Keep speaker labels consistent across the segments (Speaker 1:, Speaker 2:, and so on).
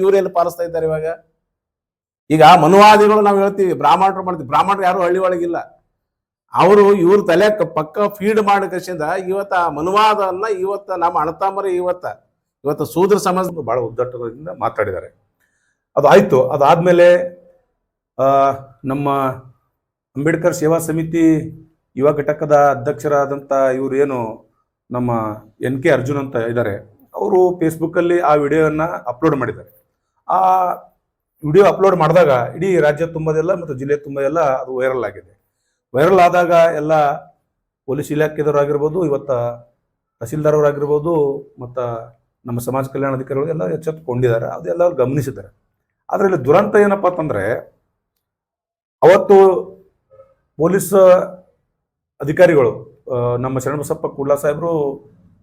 Speaker 1: ಇವರೆಲ್ಲಿ ಪಾಲಿಸ್ತಾ ಇದ್ದಾರೆ ಇವಾಗ? ಈಗ ಮನುವಾದಿಗಳು ನಾವು ಹೇಳ್ತೀವಿ, ಬ್ರಾಹ್ಮಣರು ಮಾಡ್ತೀವಿ. ಬ್ರಾಹ್ಮಣರು ಯಾರು ಹಳ್ಳಿ ಒಳಗಿಲ್ಲ ಅವರು ಇವ್ರ ತಲೆ ಪಕ್ಕ ಫೀಡ್ ಮಾಡಿ ಕಸಿಂದ ಇವತ್ತ ಮನುವಾದನ್ನ ಇವತ್ತ ನಮ್ಮ ಅಣತಾಮರ ಇವತ್ತ, ಇವತ್ತು ಸೂದ್ರ ಸಮಾಜ
Speaker 2: ಬಹಳ ಉದ್ದಟದಿಂದ ಮಾತಾಡಿದ್ದಾರೆ. ಅದು ಆಯ್ತು. ಅದಾದ್ಮೇಲೆ ನಮ್ಮ ಅಂಬೇಡ್ಕರ್ ಸೇವಾ ಸಮಿತಿ ಯುವ ಘಟಕದ ಅಧ್ಯಕ್ಷರಾದಂಥ ಇವರು ಏನು, ನಮ್ಮ ಎನ್ ಕೆ ಅರ್ಜುನ್ ಅಂತ ಇದ್ದಾರೆ ಅವರು ಫೇಸ್ಬುಕ್ಕಲ್ಲಿ ಆ ವಿಡಿಯೋನ ಅಪ್ಲೋಡ್ ಮಾಡಿದ್ದಾರೆ. ಆ ವಿಡಿಯೋ ಅಪ್ಲೋಡ್ ಮಾಡಿದಾಗ ಇಡೀ ರಾಜ್ಯ ತುಂಬದೆಲ್ಲ ಮತ್ತು ಜಿಲ್ಲೆ ತುಂಬದೆಲ್ಲ ಅದು ವೈರಲ್ ಆಗಿದೆ. ವೈರಲ್ ಆದಾಗ ಎಲ್ಲ ಪೊಲೀಸ್ ಇಲಾಖೆದವರು ಆಗಿರ್ಬೋದು, ಇವತ್ತ ತಹಸೀಲ್ದಾರ್ ಅವರಾಗಿರ್ಬೋದು ಮತ್ತು ನಮ್ಮ ಸಮಾಜ ಕಲ್ಯಾಣ ಅಧಿಕಾರಿಗಳು ಎಲ್ಲ ಎಚ್ಚೆತ್ತುಕೊಂಡಿದ್ದಾರೆ. ಅದೆಲ್ಲ ಅವ್ರು ಗಮನಿಸಿದ್ದಾರೆ. ಅದರಲ್ಲಿ ದುರಂತ ಏನಪ್ಪ ಅಂತಂದರೆ, ಅವತ್ತು ಪೊಲೀಸ್ ಅಧಿಕಾರಿಗಳು ನಮ್ಮ ಶರಣಬಸಪ್ಪ ಕುಡ್ಲಾ ಸಾಹೇಬರು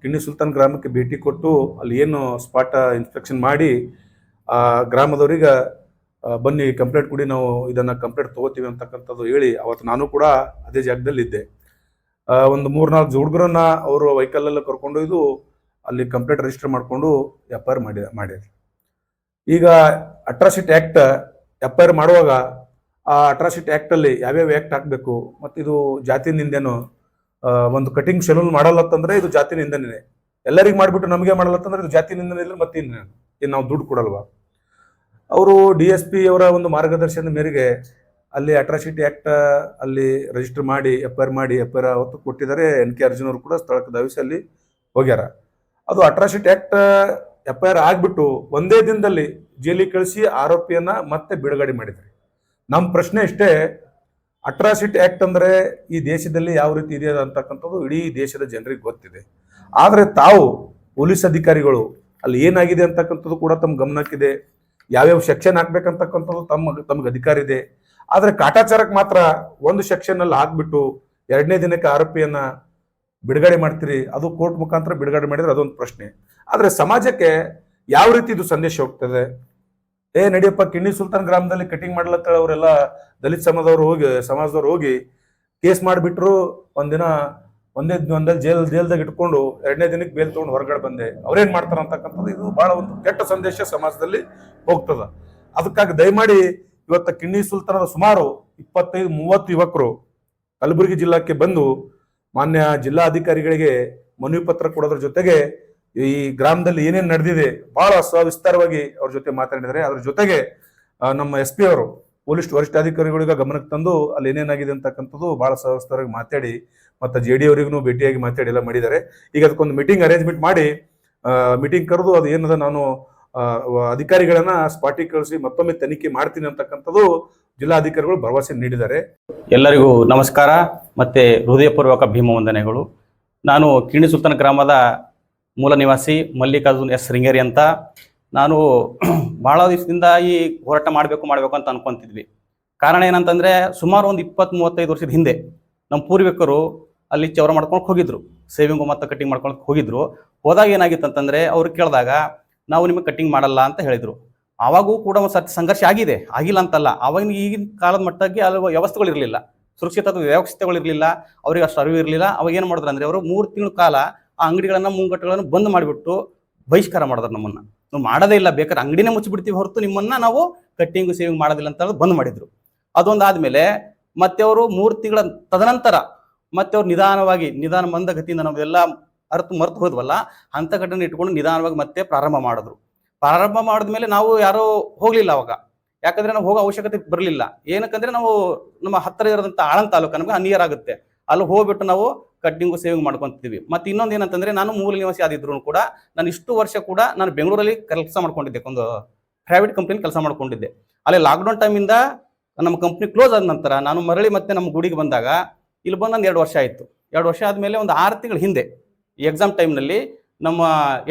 Speaker 2: ಕಿಣ್ಣಿ ಸುಲ್ತಾನ್ ಗ್ರಾಮಕ್ಕೆ ಭೇಟಿ ಕೊಟ್ಟು ಅಲ್ಲಿ ಏನು ಸ್ಪಾಟ್ ಇನ್ಸ್ಪೆಕ್ಷನ್ ಮಾಡಿ ಆ ಗ್ರಾಮದವರಿಗೆ ಬನ್ನಿ ಕಂಪ್ಲೇಂಟ್ ಕೊಡಿ ನಾವು ಇದನ್ನ ಕಂಪ್ಲೇಂಟ್ ತಗೋತೀವಿ ಅಂತಕ್ಕಂಥದ್ದು ಹೇಳಿ ಅವತ್ತು ನಾನು ಕೂಡ ಅದೇ ಜಾಗದಲ್ಲಿ ಇದ್ದೆ ಆ, ಒಂದು ಮೂರ್ನಾಲ್ಕು ಹುಡುಗರನ್ನ ಅವರು ವೆಹಿಕಲ್ ಕರ್ಕೊಂಡೊಯ್ದು ಅಲ್ಲಿ ಕಂಪ್ಲೇಂಟ್ ರಿಜಿಸ್ಟರ್ ಮಾಡಿಕೊಂಡು ಎಫ್ ಐ ಆರ್ ಮಾಡಿ ಮಾಡ್ಯಾರ ಈಗ atrocity act F I R ಮಾಡುವಾಗ ಆ ಅಟ್ರಾಸಿಟಿ ಆ್ಯಕ್ಟಲ್ಲಿ ಯಾವ್ಯಾವ ಆ್ಯಕ್ಟ್ ಹಾಕಬೇಕು ಮತ್ತು ಇದು ಜಾತಿ ನಿಂದೇನು ಒಂದು ಕಟಿಂಗ್ ಶೆಲೂನ್ ಮಾಡಲ್ಲತ್ತಂದ್ರೆ ಇದು ಜಾತಿ ನಿಂದನೇ. ಎಲ್ಲರಿಗೂ ಮಾಡಿಬಿಟ್ಟು ನಮಗೆ ಮಾಡಲ್ಲತ್ತಂದ್ರೆ ಇದು ಜಾತಿ ನಿಂದನೆ ಇಲ್ಲ ಮತ್ತೆ ಇನ್ನು ನಾವು ದುಡ್ಡು ಕೊಡಲ್ವಾ? ಅವರು ಡಿ ಎಸ್ ಪಿ ಅವರ ಒಂದು ಮಾರ್ಗದರ್ಶನದ ಮೇರೆಗೆ ಅಲ್ಲಿ ಅಟ್ರಾಸಿಟಿ ಆ್ಯಕ್ಟ್ ಅಲ್ಲಿ ರಿಜಿಸ್ಟರ್ ಮಾಡಿ ಎಫ್ ಐ ಆರ್ ಮಾಡಿ ಎಫ್ ಐ ಆರ್ ಅವತ್ತು ಕೊಟ್ಟಿದ್ದಾರೆ. ಎನ್ ಕೆ ಅರ್ಜುನ್ ಅವರು ಕೂಡ ಸ್ಥಳಕ್ಕೆ ಧಾವಿಸಿ ಅಲ್ಲಿ ಹೋಗ್ಯಾರ. ಅದು atrocity act F I R ಆಗ್ಬಿಟ್ಟು ಒಂದೇ ದಿನದಲ್ಲಿ ಜೈಲಿಗೆ ಕಳಿಸಿ ಆರೋಪಿಯನ್ನ ಮತ್ತೆ ಬಿಡುಗಡೆ ಮಾಡಿದ್ದಾರೆ ನಮ್ಮ ಪ್ರಶ್ನೆ ಇಷ್ಟೇ ಅಟ್ರಾಸಿಟಿ ಆ್ಯಕ್ಟ್ ಅಂದ್ರೆ ಈ ದೇಶದಲ್ಲಿ ಯಾವ ರೀತಿ ಇದೆ ಅಂತಕ್ಕಂಥದ್ದು ಇಡೀ ದೇಶದ ಜನರಿಗೆ ಗೊತ್ತಿದೆ. ಆದರೆ ತಾವು ಪೊಲೀಸ್ ಅಧಿಕಾರಿಗಳು ಅಲ್ಲಿ ಏನಾಗಿದೆ ಅಂತಕ್ಕಂಥದ್ದು ಕೂಡ ತಮ್ಮ ಗಮನಕ್ಕಿದೆ. ಯಾವ್ಯಾವ ಸೆಕ್ಷನ್ ಹಾಕ್ಬೇಕಂತಕ್ಕಂಥದ್ದು ತಮ್ಮ ತಮ್ಗೆ ಅಧಿಕಾರ ಇದೆ. ಆದರೆ ಕಾಟಾಚಾರಕ್ಕೆ ಮಾತ್ರ ಒಂದು ಸೆಕ್ಷನ್ ಅಲ್ಲಿ ಹಾಕ್ಬಿಟ್ಟು ಎರಡನೇ ದಿನಕ್ಕೆ ಆರೋಪಿಯನ್ನ ಬಿಡುಗಡೆ ಮಾಡ್ತೀರಿ, ಅದು ಕೋರ್ಟ್ ಮುಖಾಂತರ ಬಿಡುಗಡೆ ಮಾಡಿದ್ರೆ ಅದೊಂದು ಪ್ರಶ್ನೆ. ಆದರೆ ಸಮಾಜಕ್ಕೆ ಯಾವ ರೀತಿ ಇದು ಸಂದೇಶ ಹೋಗ್ತದೆ? ಏ, ನಡಿಯಪ್ಪ, ಕಿಣ್ಣಿ ಸುಲ್ತಾನ್ ಗ್ರಾಮದಲ್ಲಿ ಕಟಿಂಗ್ ಮಾಡ್ಲತ್ತ ಅವರೆಲ್ಲ ದಲಿತ ಸಮಾಜದವ್ರು ಹೋಗಿ ಸಮಾಜದವ್ರು ಹೋಗಿ ಕೇಸ್ ಮಾಡಿಬಿಟ್ರು, ಒಂದಿನ ಒಂದೇ ಒಂದಲ್ಲಿ ಜೇಲ್ ಜೇಲ್ದಾಗ ಇಟ್ಕೊಂಡು ಎರಡನೇ ದಿನಕ್ಕೆ ಬೇಲ್ ತೊಗೊಂಡು ಹೊರಗಡೆ ಬಂದೆ. ಅವ್ರೇನು ಮಾಡ್ತಾರ ಅಂತಕ್ಕಂಥದ್ದು ಇದು ಬಹಳ ಒಂದು ಕೆಟ್ಟ ಸಂದೇಶ ಸಮಾಜದಲ್ಲಿ ಹೋಗ್ತದ. ಅದಕ್ಕಾಗಿ ದಯಮಾಡಿ ಇವತ್ತ ಕಿಣ್ಣಿ ಸುಲ್ತಾನದ ಸುಮಾರು ಇಪ್ಪತ್ತೈದು, ಮೂವತ್ತು ಯುವಕರು ಕಲಬುರಗಿ ಜಿಲ್ಲಾಕ್ಕೆ ಬಂದು ಮಾನ್ಯ ಜಿಲ್ಲಾಧಿಕಾರಿಗಳಿಗೆ ಮನವಿ ಪತ್ರ ಕೊಡೋದ್ರ ಜೊತೆಗೆ ಈ ಗ್ರಾಮದಲ್ಲಿ ಏನೇನು ನಡೆದಿದೆ ಬಹಳ ಸವಿಸ್ತಾರವಾಗಿ ಅವ್ರ ಜೊತೆ ಮಾತಾಡಿದ್ದಾರೆ. ಅದ್ರ ಜೊತೆಗೆ ನಮ್ಮ ಎಸ್ ಪಿ ಅವರು, ಪೊಲೀಸ್ ವರಿಷ್ಠಾಧಿಕಾರಿಗಳಿಗೆ ಗಮನಕ್ಕೆ ತಂದು ಅಲ್ಲಿ ಏನೇನಾಗಿದೆ ಅಂತಕ್ಕಂಥದ್ದು ಬಹಳ ಸವಿಸ್ತಾರವಾಗಿ ಮಾತಾಡಿ ಮತ್ತೆ ಜೆ ಡಿ ಅವರಿಗೂ ಭೇಟಿಯಾಗಿ ಮಾತಾಡಿ ಎಲ್ಲ ಮಾಡಿದ್ದಾರೆ. ಈಗ ಅದಕ್ಕೊಂದು ಮೀಟಿಂಗ್ ಅರೇಂಜ್ಮೆಂಟ್ ಮಾಡಿ ಮೀಟಿಂಗ್ ಕರೆದು ಅದು ಏನದ ನಾನು ಅಧಿಕಾರಿಗಳನ್ನ ಸ್ಪಾಟಿಗೆ ಕಳಿಸಿ ಮತ್ತೊಮ್ಮೆ ತನಿಖೆ ಮಾಡ್ತೀನಿ ಅಂತಕ್ಕಂಥದ್ದು ಜಿಲ್ಲಾಧಿಕಾರಿಗಳು ಭರವಸೆ ನೀಡಿದ್ದಾರೆ.
Speaker 3: ಎಲ್ಲರಿಗೂ ನಮಸ್ಕಾರ ಮತ್ತೆ ಹೃದಯಪೂರ್ವಕ ಭೀಮ ವಂದನೆಗಳು ನಾನು ಕಿಣಿ ಸುಲ್ತಾನ್ ಗ್ರಾಮದ ಮೂಲ ನಿವಾಸಿ ಮಲ್ಲಿಕಾರ್ಜುನ್ ಎಸ್ ಶೃಂಗೇರಿ ಅಂತ. ನಾನು ಬಹಳ ದಿವಸದಿಂದ ಈ ಹೋರಾಟ ಮಾಡಬೇಕು ಮಾಡಬೇಕು ಅಂತ ಅನ್ಕೊಂತಿದ್ವಿ. ಕಾರಣ ಏನಂತಂದ್ರೆ ಸುಮಾರು ಒಂದು ಇಪ್ಪತ್ತ್ ಮೂವತ್ತೈದು ವರ್ಷದ ಹಿಂದೆ ನಮ್ಮ ಪೂರ್ವಿಕರು ಅಲ್ಲಿ ಚೌರ ಮಾಡ್ಕೊಂಡು ಹೋಗಿದ್ರು. ಸೇವಿಂಗು ಮತ್ತು ಕಟಿಂಗ್ ಮಾಡ್ಕೊಂಡು ಹೋಗಿದ್ರು. ಹೋದಾಗ ಏನಾಗಿತ್ತು ಅಂತಂದ್ರೆ ಅವ್ರು ಕೇಳಿದಾಗ, ನಾವು ನಿಮಗೆ ಕಟಿಂಗ್ ಮಾಡಲ್ಲ ಅಂತ ಹೇಳಿದರು. ಆವಾಗೂ ಕೂಡ ಒಂದು ಸತ್ಯ ಸಂಘರ್ಷ ಆಗಿದೆ. ಆಗಿಲ್ಲ ಅಂತಲ್ಲ. ಅವಾಗ ಈಗಿನ ಕಾಲದ ಮಟ್ಟಕ್ಕೆ ಅಲ್ಲಿ ವ್ಯವಸ್ಥೆಗಳಿರಲಿಲ್ಲ ಸುರಕ್ಷಿತ ವ್ಯವಸ್ಥೆಗಳು ಇರಲಿಲ್ಲ. ಅವ್ರಿಗೆ ಅಷ್ಟು ಅರಿವು ಇರಲಿಲ್ಲ. ಅವಾಗ ಏನು ಮಾಡಿದ್ರು ಅಂದರೆ, ಅವರು ಮೂರು ತಿಂಗಳ ಕಾಲ ಆ ಅಂಗಡಿಗಳನ್ನ, ಮುಂಗಟ್ಟುಗಳನ್ನು ಬಂದ್ ಮಾಡಿಬಿಟ್ಟು ಬಹಿಷ್ಕಾರ ಮಾಡಿದ್ರು ನಮ್ಮನ್ನ. ನಾವು ಮಾಡೋದೇ ಇಲ್ಲ. ಬೇಕಾದ್ರೆ ಅಂಗಡಿನೇ ಮುಚ್ಚಿಬಿಡ್ತೀವಿ ಹೊರತು ನಿಮ್ಮನ್ನ ನಾವು ಕಟ್ಟಿಂಗ್ ಸೇವಿಂಗ್ ಮಾಡೋದಿಲ್ಲ ಅಂತ ಬಂದ್ ಮಾಡಿದ್ರು. ಅದೊಂದು ಆದಮೇಲೆ ಮತ್ತೆ ಅವರು ಮೂರು ತಿಂಗಳ ತದನಂತರ ಮತ್ತೆ ಅವ್ರು ನಿಧಾನವಾಗಿ, ನಿಧಾನ ಮಂದಗತಿಯಿಂದ ನಾವೆಲ್ಲ ಅರ್ಥ ಮರ್ತು ಹೋದ್ವಲ್ಲ, ಅಂತ ಘಟನೆ ಇಟ್ಕೊಂಡು ನಿಧಾನವಾಗಿ ಮತ್ತೆ ಪ್ರಾರಂಭ ಮಾಡಿದ್ರು. ಪ್ರಾರಂಭ ಮಾಡಿದ್ಮೇಲೆ ನಾವು ಯಾರೋ ಹೋಗಲಿಲ್ಲ ಅವಾಗ. ಯಾಕಂದ್ರೆ ನಾವು ಹೋಗೋ ಅವಶ್ಯಕತೆ ಬರಲಿಲ್ಲ. ಏನಕ್ಕಂದ್ರೆ ನಾವು ನಮ್ಮ ಹತ್ತಿರ ಇರೋದಂಥ ಆಳಂದ ತಾಲೂಕು ನಮಗೆ ನಿಯರ್ ಆಗುತ್ತೆ. ಅಲ್ಲಿ ಹೋಗ್ಬಿಟ್ಟು ನಾವು ಕಟ್ಟಿಂಗು ಸೇವಿಂಗ್ ಮಾಡ್ಕೊತಿದ್ವಿ. ಮತ್ತೆ ಇನ್ನೊಂದು ಏನಂತಂದ್ರೆ ನಾನು ಮೂಲ ನಿವಾಸಿ ಆದಿದ್ರು ಕೂಡ ನಾನು ಇಷ್ಟು ವರ್ಷ ಕೂಡ ನಾನು ಬೆಂಗಳೂರಲ್ಲಿ ಕೆಲಸ ಮಾಡ್ಕೊಂಡಿದ್ದೆ. ಒಂದು ಪ್ರೈವೇಟ್ ಕಂಪ್ನಿಲಿ ಕೆಲಸ ಮಾಡ್ಕೊಂಡಿದ್ದೆ. ಅಲ್ಲಿ ಲಾಕ್ಡೌನ್ ಟೈಮಿಂದ ನಮ್ಮ ಕಂಪ್ನಿ ಕ್ಲೋಸ್ ಆದ ನಂತರ ನಾನು ಮರಳಿ ಮತ್ತೆ ನಮ್ಮ ಗುಡಿಗೆ ಬಂದಾಗ ಇಲ್ಲಿ ಬಂದು ಒಂದು ಎರಡು ವರ್ಷ ಆಯಿತು. ಎರಡು ವರ್ಷ ಆದಮೇಲೆ ಒಂದು ಆರು ತಿಂಗಳ ಹಿಂದೆ ಎಕ್ಸಾಮ್ ಟೈಮ್ನಲ್ಲಿ ನಮ್ಮ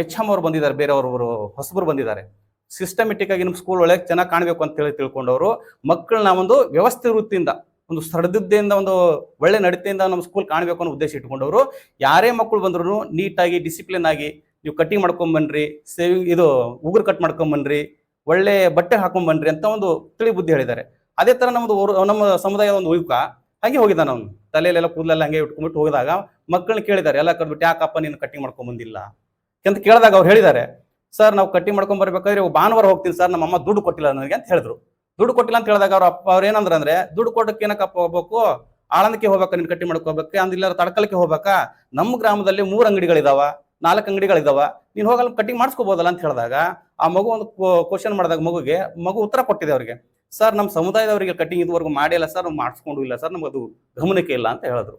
Speaker 3: ಎಚ್ ಎಂ ಅವರು ಬಂದಿದ್ದಾರೆ, ಬೇರೆಯವರು ಹೊಸಬರು ಬಂದಿದ್ದಾರೆ. ಸಿಸ್ಟಮೆಟಿಕ್ ಆಗಿ ನಮ್ಮ ಸ್ಕೂಲ್ ಒಳಗೆ ಚೆನ್ನಾಗಿ ಕಾಣಬೇಕು ಅಂತ ಹೇಳಿ ತಿಳ್ಕೊಂಡವರು ಮಕ್ಕಳನ್ನ ಒಂದು ವ್ಯವಸ್ಥೆ ವೃತ್ತಿಯಿಂದ, ಒಂದು ಸಡದಿದ್ದೆಯಿಂದ ಒಂದು ಒಳ್ಳೆ ನಡತೆಯಿಂದ ನಮ್ಮ ಸ್ಕೂಲ್ ಕಾಣಬೇಕು ಅನ್ನೋ ಉದ್ದೇಶ ಇಟ್ಕೊಂಡವರು. ಯಾರೇ ಮಕ್ಕಳು ಬಂದ್ರು ನೀಟಾಗಿ ಡಿಸಿಪ್ಲಿನ್ ಆಗಿ, ನೀವು ಕಟ್ಟಿಂಗ್ ಮಾಡ್ಕೊಂಬನ್ರಿ ಸೇವಿಂಗ್ ಇದು ಉಗುರು ಕಟ್ ಮಾಡ್ಕೊಂಬನ್ರಿ ಒಳ್ಳೆ ಬಟ್ಟೆ ಹಾಕೊಂಬನ್ರಿ ಅಂತ ಒಂದು ತಿಳಿ ಬುದ್ಧಿ ಹೇಳಿದ್ದಾರೆ. ಅದೇ ಥರ ನಮ್ಮದು ನಮ್ಮ ಸಮುದಾಯದ ಒಂದು ಯುವಕ ಹಾಗೆ ಹೋಗಿದ್ದಾನ ಅವನು. ತಲೆಯಲ್ಲೆಲ್ಲ ಕೂದಲೆಲ್ಲ ಹಂಗೆ ಇಟ್ಕೊಂಡ್ಬಿಟ್ಟು ಹೋಗಿದಾಗ ಮಕ್ಕಳನ್ನ ಕೇಳಿದ್ದಾರೆ, ಎಲ್ಲ ಕರ್ಬಿಟ್ಟು ಯಾಕಪ್ಪ ನೀನು ಕಟ್ಟಿಂಗ್ ಮಾಡ್ಕೊಂಡ್ ಬಂದಿಲ್ಲ? ಅಂತ ಕೇಳಿದಾಗ ಅವ್ರು ಹೇಳಿದ್ದಾರೆ, ಸರ್, ನಾವು ಕಟ್ಟಿಂಗ್ ಮಾಡ್ಕೊಂಡ್ ಬರ್ಬೇಕಾದ್ರೆ ಭಾನುವಾರ ಹೋಗ್ತೀನಿ ಸರ್ ನಮ್ಮ ಅಮ್ಮ ದುಡ್ಡು ಕೊಟ್ಟಿಲ್ಲ ನನಗೆ ಅಂತ ಹೇಳಿದ್ರು. ದುಡ್ಡು ಕೊಟ್ಟಿಲ್ಲ ಅಂತ ಹೇಳಿದಾಗ ಅವ್ರ ಅಪ್ಪ, ಅವ್ರು ಏನಂದ್ರೆ ಅಂದ್ರೆ, ದುಡ್ಡು ಕೊಟ್ಟಕ್ಕೆ ಏನಕ್ಕಪ್ಪ ಹೋಗ್ಬೇಕು? ಆಳಂದಕ್ಕೆ ಹೋಗ್ಬೇಕಾ, ನೀನು ಕಟ್ಟಿ ಮಾಡ್ಕೋಬೇಕು ಅಂದಿಲ್ಲ ತಡಕಲಿಕ್ಕೆ ಹೋಗ್ಬೇಕಾ? ನಮ್ಮ ಗ್ರಾಮದಲ್ಲಿ ಮೂರು ಅಂಗಡಿಗಳಿದಾವ, ನಾಲ್ಕು ಅಂಗಡಿಗಳಿದಾವ, ನೀನು ಹೋಗಲ್ಲ ಕಟ್ಟಿಂಗ್ ಮಾಡಿಸ್ಕೋಬಹುದಲ್ಲ ಅಂತ ಹೇಳಿದಾಗ ಆ ಮಗು ಒಂದು ಕ್ವಶನ್ ಮಾಡಿದಾಗ ಮಗುಗೆ, ಮಗು ಉತ್ತರ ಕೊಟ್ಟಿದೆ ಅವ್ರಿಗೆ. ಸರ್ ನಮ್ಮ ಸಮುದಾಯದವರಿಗೆ ಕಟ್ಟಿಂಗ್ ಇದುವರೆಗೂ ಮಾಡಿಲ್ಲ ಸರ್, ನಾವು ಮಾಡಿಸ್ಕೊಂಡು ಇಲ್ಲ ಸರ್, ನಮಗದು ಗಮನಕ್ಕೆ ಇಲ್ಲ ಅಂತ ಹೇಳಿದ್ರು.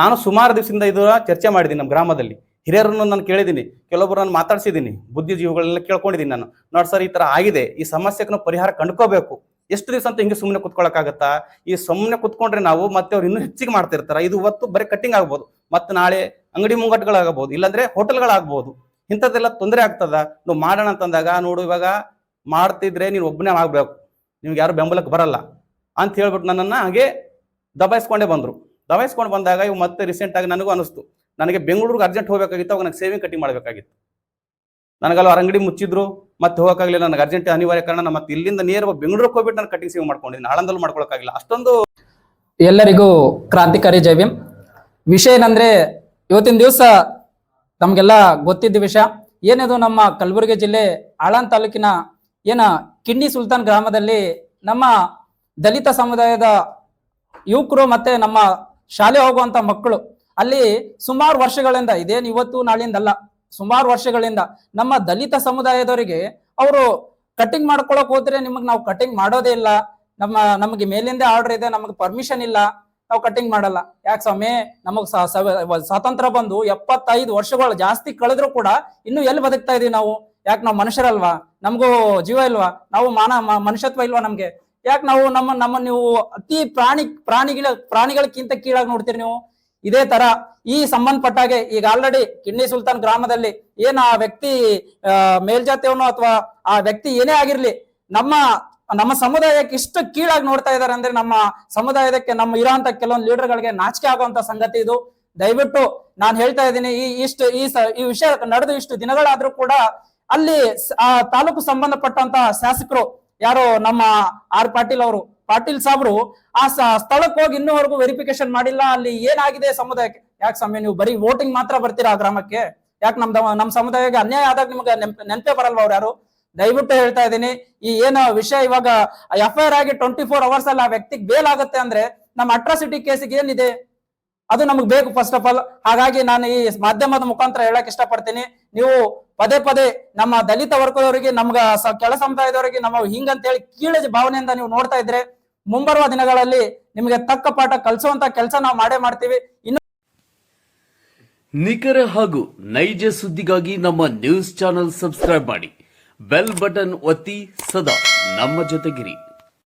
Speaker 3: ನಾನು ಸುಮಾರು ದಿವಸದಿಂದ ಇದು ಚರ್ಚೆ ಮಾಡಿದ್ದೀನಿ ನಮ್ಮ ಗ್ರಾಮದಲ್ಲಿ. ಹಿರಿಯರನ್ನು ನಾನು ಕೇಳಿದ್ದೀನಿ ಕೆಲವೊಬ್ಬರು ನಾನು ಮಾತಾಡ್ಸಿದ್ದೀನಿ, ಬುದ್ಧಿಜೀವಿಗಳನ್ನೆಲ್ಲ ಕೇಳ್ಕೊಂಡಿದ್ದೀನಿ ನಾನು. ನೋಡಿ ಸರ್, ಈ ತರ ಆಗಿದೆ, ಈ ಸಮಸ್ಯೆಗೂ ಪರಿಹಾರ ಕಂಡ್ಕೋಬೇಕು. ಎಷ್ಟು ದಿವಸ ಅಂತ ಹಿಂಗೆ ಸುಮ್ಮನೆ ಕುತ್ಕೊಳಕ್ಕಾಗತ್ತಾ? ಈ ಸುಮ್ಮನೆ ಕುತ್ಕೊಂಡ್ರೆ ನಾವು ಮತ್ತೆ ಅವ್ರು ಇನ್ನೂ ಹೆಚ್ಚಿಗೆ ಮಾಡ್ತಿರ್ತಾರೆ. ಇದು ಇವತ್ತು ಬರೀ ಕಟ್ಟಿಂಗ್ ಆಗ್ಬೋದು. ಮತ್ತೆ ನಾಳೆ ಅಂಗಡಿ ಮುಂಗಟ್ಟುಗಳಾಗಬಹುದು ಇಲ್ಲಾಂದ್ರೆ ಹೋಟೆಲ್ಗಳಾಗ್ಬೋದು. ಇಂಥದ್ದೆಲ್ಲ ತೊಂದರೆ ಆಗ್ತದ? ನಾವು ಮಾಡೋಣ ಅಂತಂದಾಗ ನೋಡು, ಇವಾಗ ಮಾಡ್ತಿದ್ರೆ ನೀನು ಒಬ್ಬನೇ ಆಗ್ಬೇಕು. ನಿಮ್ಗೆ ಯಾರು ಬೆಂಬಲಕ್ಕೆ ಬರಲ್ಲ ಅಂತ ಹೇಳ್ಬಿಟ್ಟು ನನ್ನನ್ನು ಹಾಗೆ ದಬಾಯಿಸ್ಕೊಂಡೇ ಬಂದರು. ದಬಾಯಿಸ್ಕೊಂಡು ಬಂದಾಗ ಇವು ಮತ್ತೆ ರೀಸೆಂಟಾಗಿ ನನಗೂ ಅನಿಸ್ತು. ನನಗೆ ಬೆಂಗಳೂರಿಗೆ ಅರ್ಜೆಂಟ್ ಹೋಗಬೇಕಾಗಿತ್ತು, ಅವಾಗ ನನಗೆ ಸೇವಿಂಗ್ ಕಟ್ಟಿಂಗ್ ಮಾಡಬೇಕಾಗಿತ್ತು. ನನಗಲ್ಲ ಅಂಗಡಿ ಮುಚ್ಚಿದ್ರು, ಮತ್ತೆ ಹೋಗೋಕ್ಕಾಗಲಿಲ್ಲ, ನನಗೆ ಅರ್ಜೆಂಟ್ ಅನಿವಾರ್ಯ ಕಾರಣ ನಾನು ಮತ್ತೆ ಇಲ್ಲಿಂದ ನೇರ ಬೆಂಗಳೂರಿಗೆ ಹೋಗ್ಬಿಟ್ಟು ನಾನು ಕಟ್ಟಿಂಗ್ ಸೇವ್ ಮಾಡ್ಕೊಂಡಿದ್ದೀನಿ. ಆಳಂದಲ್ಲಿ ಮಾಡ್ಕೊಳಕ್ಕಾಗಿಲ್ಲ. ಅಷ್ಟೊಂದು
Speaker 4: ಎಲ್ಲರಿಗೂ ಕ್ರಾಂತಿಕಾರಿ ಜೈ ಭೀಮ್. ವಿಷಯ ಏನಂದ್ರೆ, ಇವತ್ತಿನ ದಿವಸ ನಮಗೆಲ್ಲ ಗೊತ್ತಿದ್ದ ವಿಷಯ, ಏನಿದು ನಮ್ಮ ಕಲಬುರಗಿ ಜಿಲ್ಲೆ ಆಳಂದ್ ತಾಲೂಕಿನ ಏನ ಕಿಡ್ನಿ ಸುಲ್ತಾನ್ ಗ್ರಾಮದಲ್ಲಿ ನಮ್ಮ ದಲಿತ ಸಮುದಾಯದ ಯುವಕರು ಮತ್ತೆ ನಮ್ಮ ಶಾಲೆ ಹೋಗುವಂತ ಮಕ್ಕಳು, ಅಲ್ಲಿ ಸುಮಾರು ವರ್ಷಗಳಿಂದ, ಇದೇನು ಇವತ್ತು ನಾಳಿಂದಲ್ಲ, ಸುಮಾರು ವರ್ಷಗಳಿಂದ ನಮ್ಮ ದಲಿತ ಸಮುದಾಯದವರಿಗೆ ಅವರು ಕಟಿಂಗ್ ಮಾಡ್ಕೊಳಕ್ ಹೋದ್ರೆ ನಿಮಗೆ ನಾವು ಕಟಿಂಗ್ ಮಾಡೋದೇ ಇಲ್ಲ, ನಮ್ಮ, ನಮಗೆ ಮೇಲಿಂದ ಆರ್ಡರ್ ಇದೆ, ನಮಗೆ ಪರ್ಮಿಷನ್ ಇಲ್ಲ, ನಾವು ಕಟಿಂಗ್ ಮಾಡಲ್ಲ. ಯಾಕೆ ಸ್ವಾಮಿ? ನಮಗೆ ಸ್ವಾತಂತ್ರ್ಯ ಬಂದು ಎಪ್ಪತ್ತೈದು ವರ್ಷಗಳು ಜಾಸ್ತಿ ಕಳೆದ್ರು ಕೂಡ ಇನ್ನು ಎಲ್ಲಿ ಬದುಕ್ತಾ ಇದೀವಿ ನಾವು? ಯಾಕೆ ನಾವು ಮನುಷ್ಯರಲ್ವಾ? ನಮಗೂ ಜೀವ ಇಲ್ವಾ? ನಾವು ಮಾನ ಮನುಷ್ಯತ್ವ ಇಲ್ವಾ ನಮ್ಗೆ? ಯಾಕೆ ನಾವು ನಮ್ಮ ನಮ್ಮ ನೀವು ಅತಿ ಪ್ರಾಣಿ, ಪ್ರಾಣಿಗಳ ಪ್ರಾಣಿಗಳಕ್ಕಿಂತ ಕೀಳಾಗಿ ನೋಡ್ತೀರಿ ನೀವು? ಇದೇ ತರ ಈ ಸಂಬಂಧಪಟ್ಟಾಗೆ ಈಗ ಆಲ್ರೆಡಿ ಕಿಡ್ನಿ ಸುಲ್ತಾನ್ ಗ್ರಾಮದಲ್ಲಿ ಏನ್ ಆ ವ್ಯಕ್ತಿ ಮೇಲ್ಜಾತಿಯವನು ಅಥವಾ ಆ ವ್ಯಕ್ತಿ ಏನೇ ಆಗಿರ್ಲಿ, ನಮ್ಮ ನಮ್ಮ ಸಮುದಾಯಕ್ಕೆ ಇಷ್ಟು ಕೀಳಾಗಿ ನೋಡ್ತಾ ಇದ್ದಾರೆ ಅಂದ್ರೆ ನಮ್ಮ ಸಮುದಾಯದಕ್ಕೆ, ನಮ್ಮ ಇರೋಂತ ಕೆಲವೊಂದು ಲೀಡರ್ಗಳಿಗೆ ನಾಚಿಕೆ ಆಗುವಂತ ಸಂಗತಿ ಇದು. ದಯವಿಟ್ಟು ನಾನು ಹೇಳ್ತಾ ಇದ್ದೀನಿ ಈ, ಇಷ್ಟು, ಈ ಈ ವಿಷಯ ನಡೆದು ಇಷ್ಟು ದಿನಗಳಾದ್ರೂ ಕೂಡ ಅಲ್ಲಿ ಆ ತಾಲೂಕು ಸಂಬಂಧಪಟ್ಟಂತ ಶಾಸಕರು ಯಾರು ನಮ್ಮ ಆರ್ ಪಾಟೀಲ್ ಅವರು, ಪಾಟೀಲ್ ಸಾಬ್ರು ಆ ಸ್ಥಳಕ್ಕೆ ಹೋಗಿ ಇನ್ನೂವರೆಗೂ ವೆರಿಫಿಕೇಶನ್ ಮಾಡಿಲ್ಲ, ಅಲ್ಲಿ ಏನಾಗಿದೆ ಸಮುದಾಯಕ್ಕೆ? ಯಾಕೆ ಸಮಯ ನೀವು ಬರೀ ವೋಟಿಂಗ್ ಮಾತ್ರ ಬರ್ತೀರಾ ಆ ಗ್ರಾಮಕ್ಕೆ? ಯಾಕೆ ನಮ್ದು ನಮ್ಮ ಸಮುದಾಯಕ್ಕೆ ಅನ್ಯಾಯ ಆದಾಗ ನಿಮ್ಗೆ ನೆನಪೇ ಬರಲ್ವ ಅವ್ರು ಯಾರು? ದಯವಿಟ್ಟು ಹೇಳ್ತಾ ಇದ್ದೀನಿ, ಈ ಏನು ವಿಷಯ ಇವಾಗ ಎಫ್ ಐ ಆಗಿ ಟ್ವೆಂಟಿ ಫೋರ್ ಅವರ್ಸ್ ಅಲ್ಲಿ ಆ ವ್ಯಕ್ತಿಗೆ ಬೇಲ್ ಆಗುತ್ತೆ ಅಂದ್ರೆ, ನಮ್ಮ ಅಟ್ರಾಸಿಟಿ ಕೇಸಿಗೆ ಏನಿದೆ? ಅದು ನಮಗೆ ಬೇಕು ಫಸ್ಟ್ ಆಫ್ ಆಲ್ ಹಾಗಾಗಿ ನಾನು ಈ ಮಾಧ್ಯಮದ ಮುಖಾಂತರ ಹೇಳಕ್ ಇಷ್ಟಪಡ್ತೀನಿ. ನೀವು ಪದೇ ಪದೇ ನಮ್ಮ ದಲಿತ ವರ್ಗದವರಿಗೆ, ನಮ್ಗ ಕೆಳ ಸಮುದಾಯದವರಿಗೆ, ನಮ್ಮ ಹಿಂಗಂತ ಹೇಳಿ ಕೀಳ ಭಾವನೆಯಿಂದ ನೀವು ನೋಡ್ತಾ ಇದ್ರೆ ಮುಂಬರುವ ದಿನಗಳಲ್ಲಿ ನಿಮಗೆ ತಕ್ಕ ಪಾಠ ಕಲಿಸುವಂತ ಕೆಲಸ ನಾವು ಮಾಡೇ ಮಾಡ್ತೀವಿ. ಇನ್ನು
Speaker 5: ನಿಖರ ಹಾಗೂ ನೈಜ ಸುದ್ದಿಗಾಗಿ ನಮ್ಮ ನ್ಯೂಸ್ ಚಾನೆಲ್ ಸಬ್ಸ್ಕ್ರೈಬ್ ಮಾಡಿ. ಬೆಲ್ ಬಟನ್ ಒತ್ತಿ ಸದಾ ನಮ್ಮ ಜೊತೆಗಿರಿ.